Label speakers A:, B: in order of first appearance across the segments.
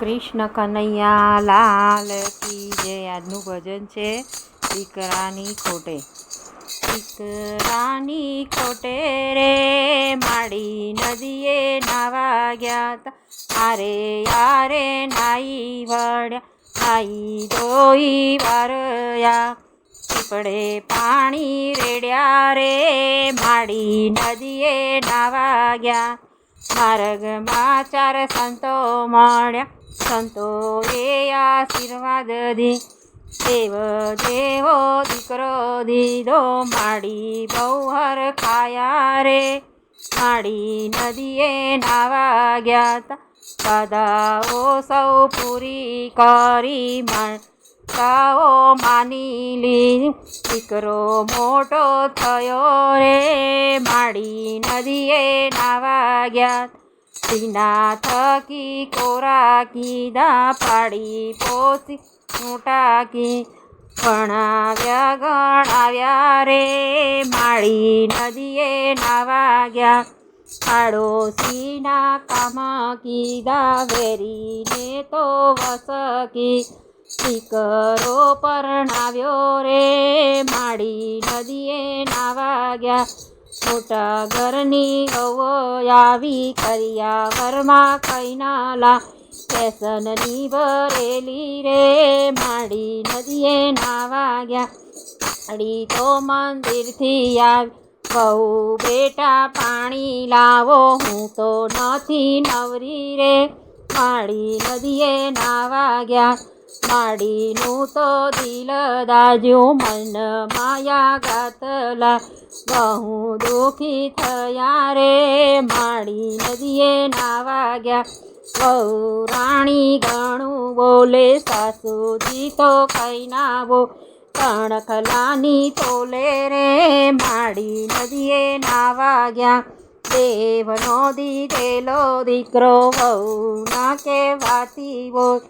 A: કૃષ્ણ કનૈયા લાલ કી જે આજનું ભજન છે દીકરાની ખોટે. દીકરાની ખોટે રે માડી નદીએ નાવા ગયા તા આરે યારે નાઈ વળ્યા, નાઈ ધોઈ વારયા. પીપળે પાણી રેડ્યા રે માડી નદીએ નાવા ગયા. માર્ગમાં ચાર સંતો મળ્યા. સંતોએ આશીર્વાદ દી. દેવ, દેવો, દીકરો દીધો માડી બહુ હર ખાયા રે. માડી નદીએ નાવા ગયા તા. બધાઓ સૌ પૂરી કરી માતાઓ માની લી દીકરો મોટો થયો રે. માડી નદીએ નાવા ગયા દીના થકી કોરા કીધા પાડી પોસી મોટા કી ભણાવ્યા, ગણાવ્યા રે, માળી નદીએ નાવા ગયા પાડોશીના કામ કીધા વેરીને તો વસકી. દીકરો પરણાવ્યો રે, માળી નદીએ નાવા ગયા મોટા ઘરની ગવો આવી કર્યા વરમાં કૈનાલા. કેસનની ભરેલી રે માડી નદીએ નાવા ગયા અડી તો મંદિરથી આવી. બહુ બેટા પાણી લાવો, હું તો નથી નવરી રે. માડી નદીએ નાવા ગયા માડીનું તો દિલ દાજ્યું, મન માયા ગાતલા. બહુ દુઃખી થયા રે, માડી નદીએ નાવા ગયા. બહુ રાણી ઘણું બોલે, સાસુજી તો કઈ ના બો, કણખલાની તોલે રે. માડી નદીએ નાવા ગયા. દેવનો દીધેલો દીકરો બહુ ના કહેવાતી બોલ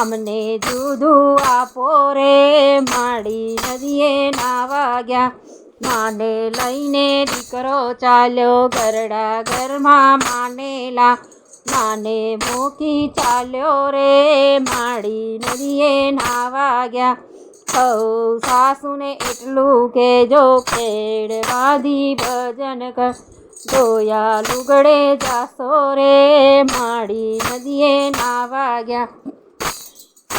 A: અમને જુદું આપો રે, માડી નદીએ નાવા ગયા. માને લઈને દીકરો ચાલ્યો ગરડા ઘરમાં માનેલા. માને મૂકી ચાલ્યો રે, માડી નદીએ નાવા ગયા. હઉ સાસુને એટલું કેજો ખેડવાદી ભજન કર. જોયા લુગડે જાસો રે, માડી નદીએ નાવા ગયા.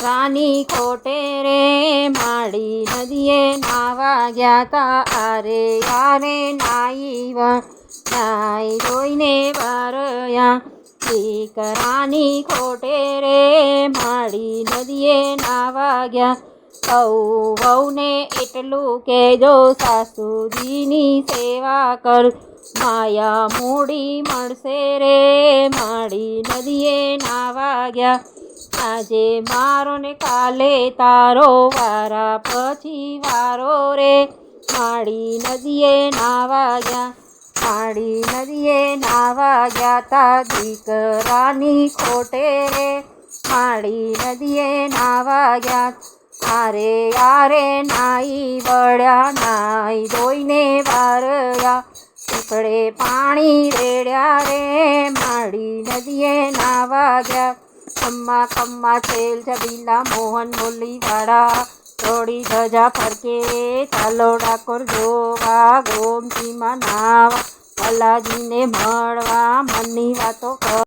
A: રાની ખોટે રે, માડી નદીએ નાવા ગયા તા. આરે યારે નાઈવા, નાઈ જોઈને વારયા. દીકરાની ખોટે રે, માડી નદીએ નાવા ગયા. સૌ વહુને એટલું કહેજો સાસુજીની સેવા કર. માયા મૂડી મળશે રે માડી નદીએ નાવા આજે મારો ને કાલે તારો વારા પછી વારો રે માડી નદીએ નાવા ગયા માડી નદીએ નાવા ગયા તા દીકરાની ખોટે રે માડી નદીએ નાવા ગયા આરે યારે નાઈ વળ્યા નાઈ ધોઈને વારયા પીપળે પાણી રેડ્યા રે. માડી નદીએ નાવા ગયા ખમ્મા ખમ્મા છેલ છબીલા મોહન મુરલી વાળા થોડી ધજા ફરકે, ચાલો ડાકોર જોવા, ગોમતીમાં નાવા. અલાજીને મળવા મનની વાતો કર